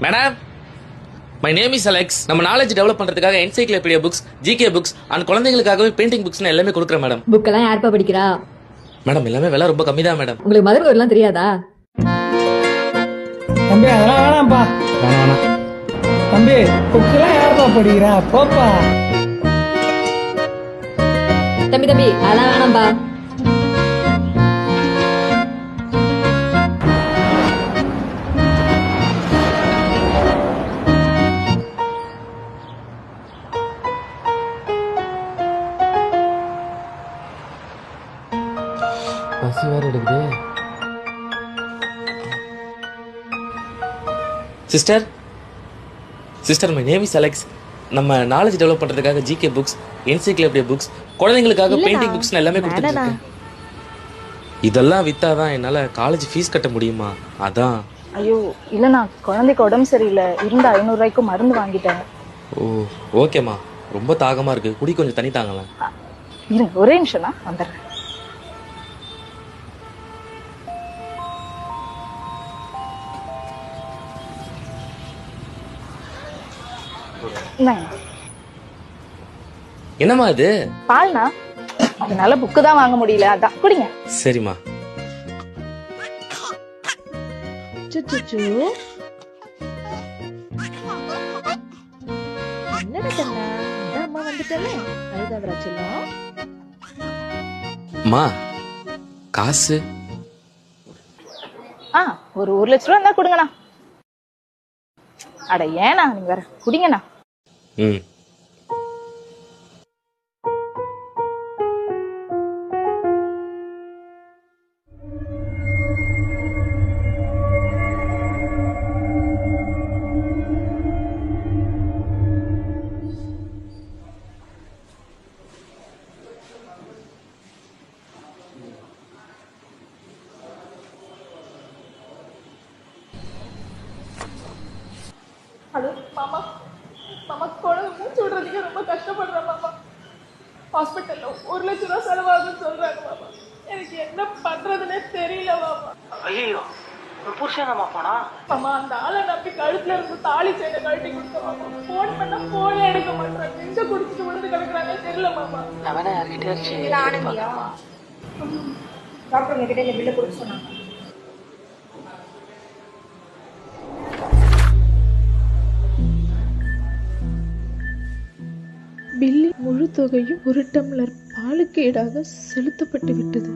Madam my name is Alex நம்ம knowledge develop பண்றதுக்காக encyclopedia books GK books and குழந்தைங்களுக்காகவே painting புக்ஸ்னு எல்லாமே கொடுக்குறேன் மேடம் புக்கெல்லாம் யாருப்பா படிக்கிறா? மேடம் எல்லாமே விலை ரொம்ப கம்மி தான் மேடம் உங்களுக்கு மதர் எல்லாம் தெரியாதா? தம்பி அதெல்லாம் வேணாம்ப்பா. வேணாம் வேணாம். தம்பி புக்கெல்லாம் யாருப்பா படிக்கிறா? போப்பா. தம்பி தம்பி அதெல்லாம் வேணாம்பா பசி வேற எடுக்குது. Sister sister my name is Alex நம்ம நாலேஜ் டெவலப் பண்றதுக்காக ஜிகே புக்ஸ் என்சைக்ளோபீடியா புக்ஸ் குழந்தைங்களுக்காக பெயிண்டிங் புக்ஸ் எல்லாமே கொடுத்துட்டு இருக்கேன். இதெல்லாம் வித்தாதான் என்னால காலேஜ் ஃபீஸ் கட்ட முடியுமா? அதான். ஐயோ இல்லைண்ணா குழந்தைக்கு உடம்பு சரியில்லை. இருந்த ஐநூறுரூவாய்க்கு மருந்து வாங்கிட்டேன். ஓ ஓகேம்மா ரொம்ப தாகமா இருக்கு. குடி கொஞ்சம் தண்ணி தாங்களேன் இருங்க ஒரே நிமிஷம்ண்ணா வந்துடுறேன். என்னம்மா இது? பால்ண்ணா அதனால புக்கு தான் வாங்க முடியல அதான். குடிங்க. சரிம்மா. அம்மா காசு? ஆ ஒரு ஒரு லட்ச ரூபா இருந்தா கொடுங்கண்ணா. அட ஏண்ணா நீங்க வேற குடிங்கண்ணா. ம். மாமா குழந்தை மூச்சு விடுறதுக்கு ரொம்ப கஷ்டப்படுறேன் மாமா. ஹாஸ்பிட்டல்ல ஒரு லட்ச ரூபா செலவாகுதுன்னு சொல்றாங்க மாமா. எனக்கு என்ன பண்றதுன்னே தெரியல மாமா. ஐயோ ஒரு புருஷன் நம்ம போனா? மாமா அந்த ஆளை நம்பி கழுத்துல இருந்து தாலி செய்த கழட்டி கொடுத்த மாமா. போன் பண்ணா போனே எடுக்க மாட்டாங்க எங்க குடிச்சிட்டு விழுந்து கிடக்குறாங்க. தெரியல மாமா. டாக்டர் உங்ககிட்ட இந்த பில்லை கொடுக்க சொன்னாங்க. பில்லின் முழு தொகையும் ஒரு டம்ளர் பாலுக்கு ஈடாக செலுத்தப்பட்டு விட்டது